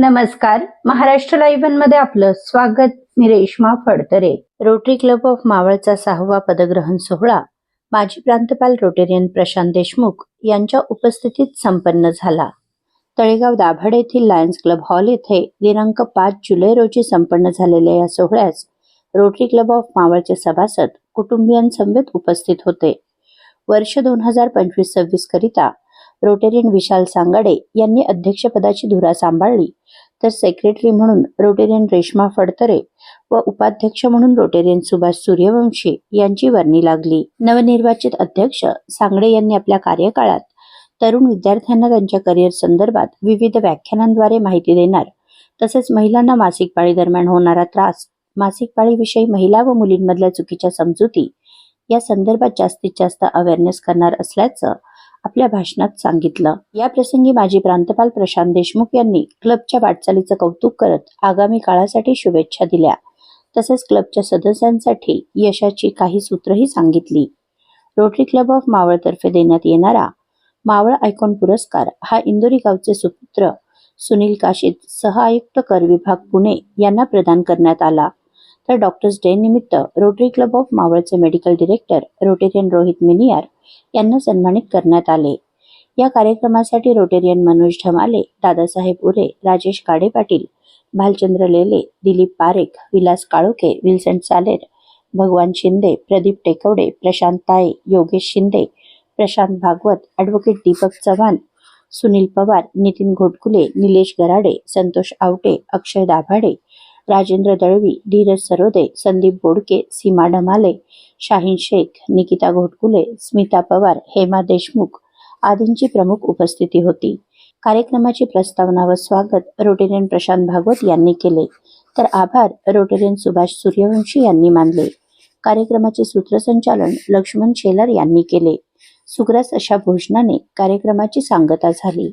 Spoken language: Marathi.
नमस्कार. महाराष्ट्र लाईव्हमध्ये आपलं स्वागत. मी Reshma Phadtare. Rotary club of मावळचा सहावा पदग्रहण सोहळा. माजी प्रांतपाल रोटेरियन प्रशांत देशमुख यांच्या उपस्थितीत संपन्न झाला. तळेगाव दाभाड येथील लायन्स क्लब हॉल येथे दिनांक पाच जुलै रोजी संपन्न झालेल्या या सोहळ्यास रोटरी क्लब ऑफ मावळचे सभासद कुटुंबियांसमवेत उपस्थित होते. वर्ष दोन हजार पंचवीस सव्वीस करिता रोटेरियन विशाल सांगाडे यांनी अध्यक्षपदाची धुरा सांभाळली. तर सेक्रेटरी म्हणून रोटेरियन रेश्मा फडतरे व उपाध्यक्ष म्हणून रोटेरियन सुभाष सूर्यवंशी यांची वर्णी लागली. नवनिर्वाचित अध्यक्ष सांगडे यांनी आपल्या कार्यकाळात तरुण विद्यार्थ्यांना त्यांच्या करिअर संदर्भात विविध व्याख्यानांद्वारे माहिती देणार तसेच महिलांना मासिक पाळी दरम्यान होणारा त्रास मासिक पाळीविषयी महिला व मुलींमधल्या चुकीच्या समजुती या संदर्भात जास्तीत जास्त अवेअरनेस करणार असल्याचं आपल्या भाषणात सांगितलं. या प्रसंगी माजी प्रांतपाल प्रशांत देशमुख यांनी क्लबच्या वाटचालीचं कौतुक करत आगामी काळासाठी शुभेच्छा दिल्या. तसेच क्लबच्या सदस्यांसाठी यशाची काही सूत्रही सांगितली. रोटरी क्लब ऑफ मावळतर्फे देण्यात येणारा मावळ आयकॉन पुरस्कार हा इंदोरी गावचे सुपुत्र सुनील काशीत सह आयुक्त कर विभाग पुणे यांना प्रदान करण्यात आला. तर डॉक्टर्स डे निमित्त rotary club of मावळचे medical director rotarian Rohit Miniyar यांना सन्मानित करण्यात आले. या कार्यक्रमासाठी Rotarian Manoj Dhamale Dadasaheb Ure Rajesh Kade Patil Bhalchandra Lele Dilip Parekh Vilas Kalokhe Wilson Saler Bhagwan Shinde Pradeep Tekawade Prashant Taye Yogesh Shinde Prashant Bhagwat advocate Deepak Chavan Sunil Pawar Nitin Ghotkule Nilesh Garade Santosh Awate Akshay Dabhade Rajendra Dalvi Dheeraj Sarode Sandeep Bodke Seema Dhamale Shaheen Shaikh Nikita Ghotkule Smita Pawar Hema Deshmukh आदींची प्रमुख उपस्थिती होती. कार्यक्रमाची प्रस्तावना व स्वागत रोटेरियन प्रशांत भागवत यांनी केले. तर आभार रोटेरियन सुभाष सूर्यवंशी यांनी मानले. कार्यक्रमाचे सूत्रसंचालन लक्ष्मण शेलार यांनी केले. सुग्रास अशा भोजनाने कार्यक्रमाची सांगता झाली.